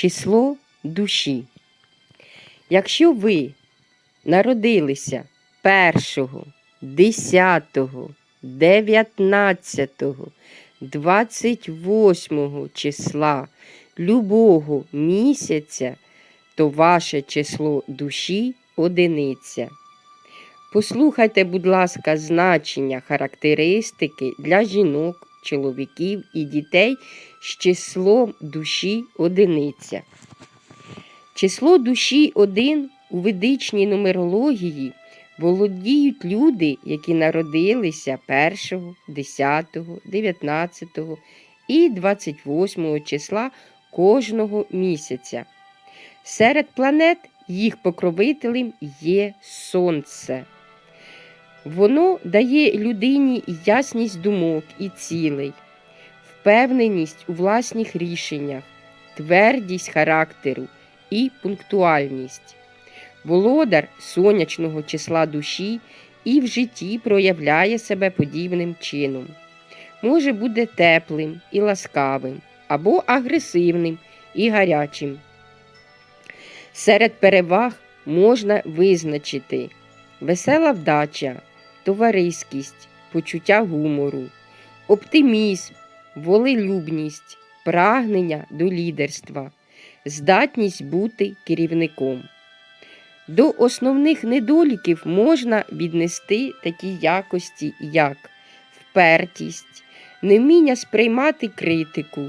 число душі. Якщо ви народилися 1, 10, 19, 28 числа любого місяця, то ваше число душі одиниця. Послухайте, будь ласка, значення характеристики для жінок, чоловіків і дітей з числом душі одиниця. Число душі 1 у ведичній нумерології володіють люди, які народилися 1, 10, 19 і 28 числа кожного місяця. Серед планет їх покровителем є Сонце. Воно дає людині ясність думок і цілей, впевненість у власних рішеннях, твердість характеру і пунктуальність. Володар сонячного числа душі і в житті проявляє себе подібним чином. Може бути теплим і ласкавим, або агресивним і гарячим. Серед переваг можна визначити весела вдача, товариськість, почуття гумору, оптимізм, волелюбність, прагнення до лідерства, здатність бути керівником. До основних недоліків можна віднести такі якості, як впертість, невміння сприймати критику,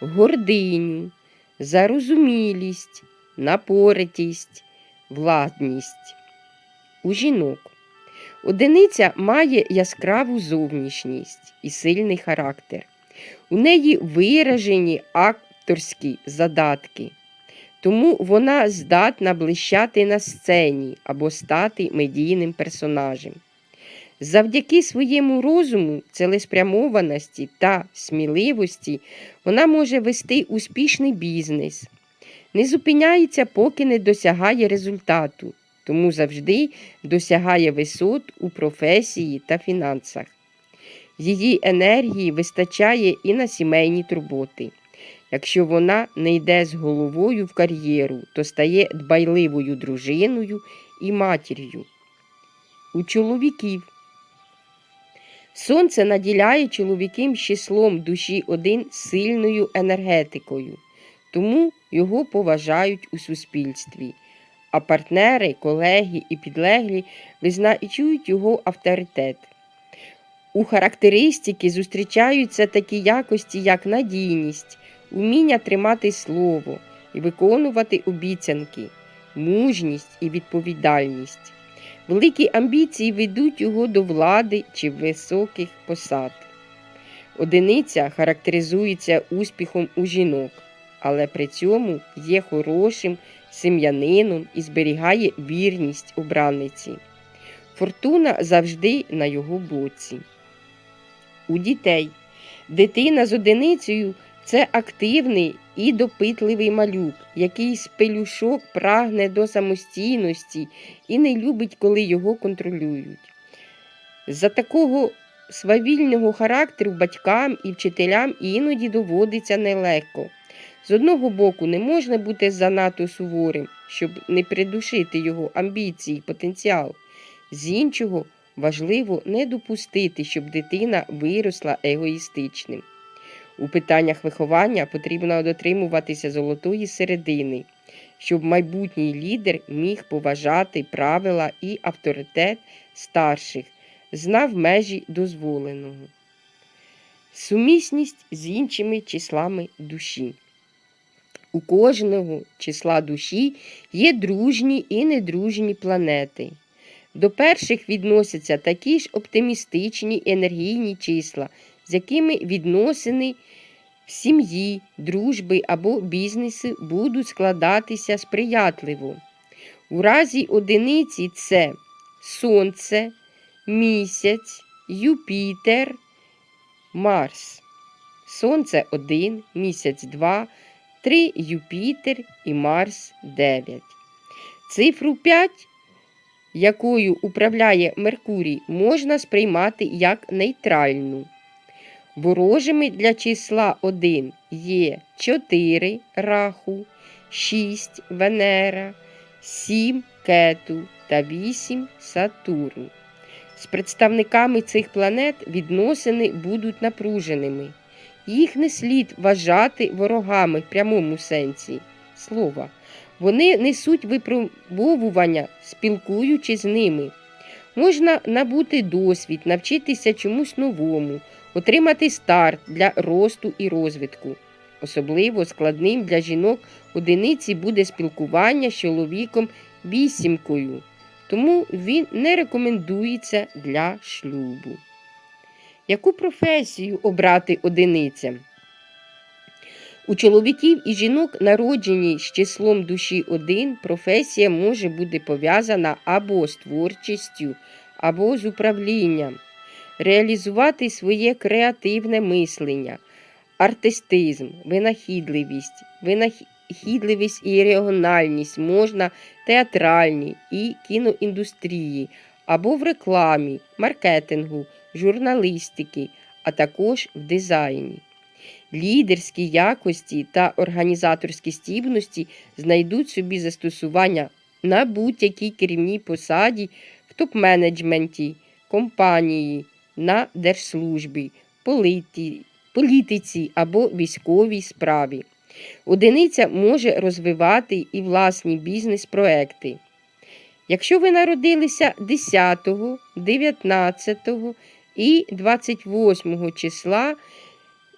гординю, зарозумілість, напоритість, владність. У жінок одиниця має яскраву зовнішність і сильний характер. У неї виражені акторські задатки, тому вона здатна блищати на сцені або стати медійним персонажем. Завдяки своєму розуму, цілеспрямованості та сміливості вона може вести успішний бізнес, не зупиняється, поки не досягає результату, тому завжди досягає висот у професії та фінансах. Її енергії вистачає і на сімейні турботи. Якщо вона не йде з головою в кар'єру, то стає дбайливою дружиною і матір'ю. У чоловіків Сонце наділяє чоловіким числом душі один сильною енергетикою, тому його поважають у суспільстві. А партнери, колеги і підлеглі визначують його авторитет. У характеристики зустрічаються такі якості, як надійність, уміння тримати слово і виконувати обіцянки, мужність і відповідальність. Великі амбіції ведуть його до влади чи високих посад. Одиниця характеризується успіхом у жінок, але при цьому є хорошим сім'янином і зберігає вірність обранниці. Фортуна завжди на його боці. У дітей дитина з одиницею це активний і допитливий малюк, який з пелюшок прагне до самостійності і не любить, коли його контролюють. За такого свавільного характеру батькам і вчителям іноді доводиться нелегко. З одного боку, не можна бути занадто суворим, щоб не придушити його амбіції, потенціал. З іншого, важливо не допустити, щоб дитина виросла егоїстичним. У питаннях виховання потрібно дотримуватися золотої середини, щоб майбутній лідер міг поважати правила і авторитет старших, знав межі дозволеного. Сумісність з іншими числами душі. У кожного числа душі є дружні і недружні планети. До перших відносяться такі ж оптимістичні енергійні числа, з якими відносини в сім'ї, дружби або бізнесі будуть складатися сприятливо. У разі одиниці це Сонце, місяць, Юпітер, Марс. Сонце 1, місяць 2, 3 Юпітер і Марс 9. Цифру 5, якою управляє Меркурій, можна сприймати як нейтральну. Ворожими для числа 1 є 4 раху 6 Венера, 7 Кету та 8 Сатурн. З представниками цих планет відносини будуть напруженими. Їх не слід вважати ворогами в прямому сенсі слова. Вони несуть випробовування, спілкуючись з ними. Можна набути досвід, навчитися чомусь новому, отримати старт для росту і розвитку. Особливо складним для жінок одиниці буде спілкування з чоловіком вісімкою, тому він не рекомендується для шлюбу. Яку професію обрати одиницям? У чоловіків і жінок, народжені з числом душі 1, професія може бути пов'язана або з творчістю, або з управлінням, реалізувати своє креативне мислення, артистизм, винахідливість, винахідливість і регіональність можна в театральній і кіноіндустрії, або в рекламі, маркетингу, журналістики, а також в дизайні. Лідерські якості та організаторські здібності знайдуть собі застосування на будь-якій керівній посаді в топ-менеджменті, компанії, на держслужбі, політиці або військовій справі. Одиниця може розвивати і власні бізнес-проекти. Якщо ви народилися 10, 19 і 28 числа,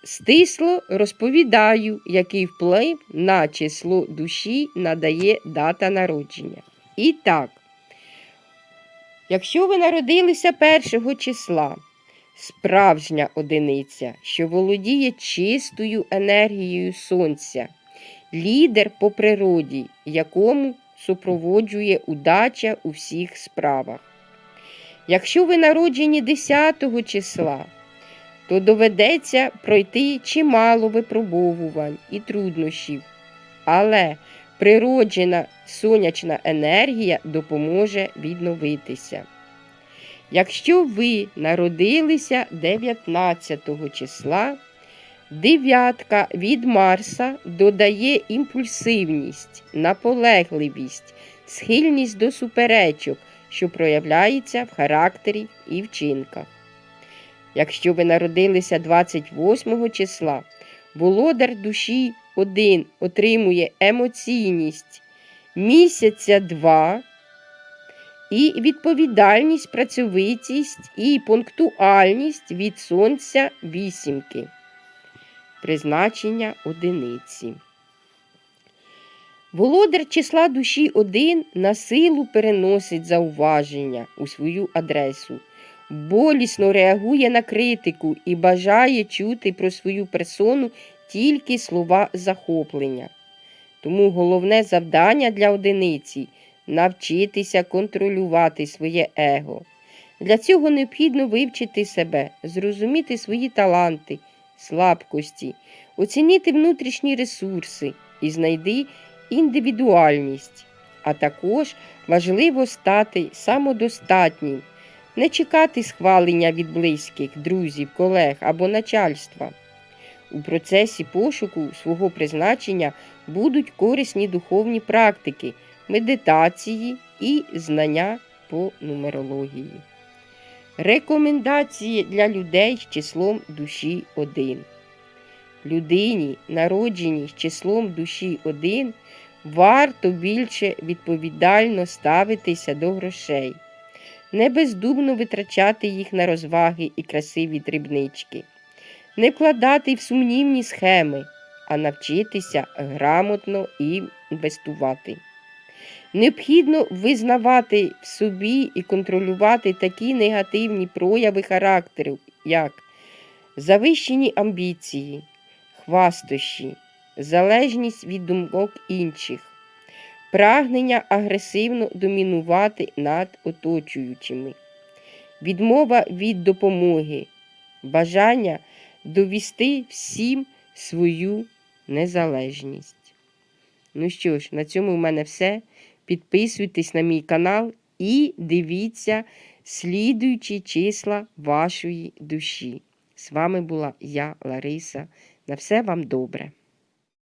стисло розповідаю, який вплив на число душі надає дата народження. І так, якщо ви народилися 1 числа, справжня одиниця, що володіє чистою енергією сонця, лідер по природі, якому супроводжує удача у всіх справах. Якщо ви народжені 10 числа, то доведеться пройти чимало випробовувань і труднощів, але природжена сонячна енергія допоможе відновитися. Якщо ви народилися 19 числа, дев'ятка від Марса додає імпульсивність, наполегливість, схильність до суперечок, що проявляється в характері і вчинках. Якщо ви народилися 28 числа, володар душі 1 отримує емоційність місяця 2 і відповідальність, працьовитість і пунктуальність від сонця вісімки. Призначення одиниці. Володар числа душі 1 на силу переносить зауваження у свою адресу, болісно реагує на критику і бажає чути про свою персону тільки слова захоплення. Тому головне завдання для одиниці навчитися контролювати своє его. Для цього необхідно вивчити себе, зрозуміти свої таланти, слабкості, оцінити внутрішні ресурси і знайти індивідуальність. А також важливо стати самодостатнім, не чекати схвалення від близьких, друзів, колег або начальства. У процесі пошуку свого призначення будуть корисні духовні практики, медитації і знання по нумерології. Рекомендації для людей з числом душі 1. Людині, народженій з числом душі 1, варто більше відповідально ставитися до грошей, не бездумно витрачати їх на розваги і красиві дрібнички, не вкладати в сумнівні схеми, а навчитися грамотно інвестувати. Необхідно визнавати в собі і контролювати такі негативні прояви характеру, як завищені амбіції, хвастощі, залежність від думок інших, прагнення агресивно домінувати над оточуючими, відмова від допомоги, бажання довести всім свою незалежність. Ну що ж, на цьому в мене все. Підписуйтесь на мій канал і дивіться слідуючі числа вашої душі. З вами була я, Лариса. На все вам добре.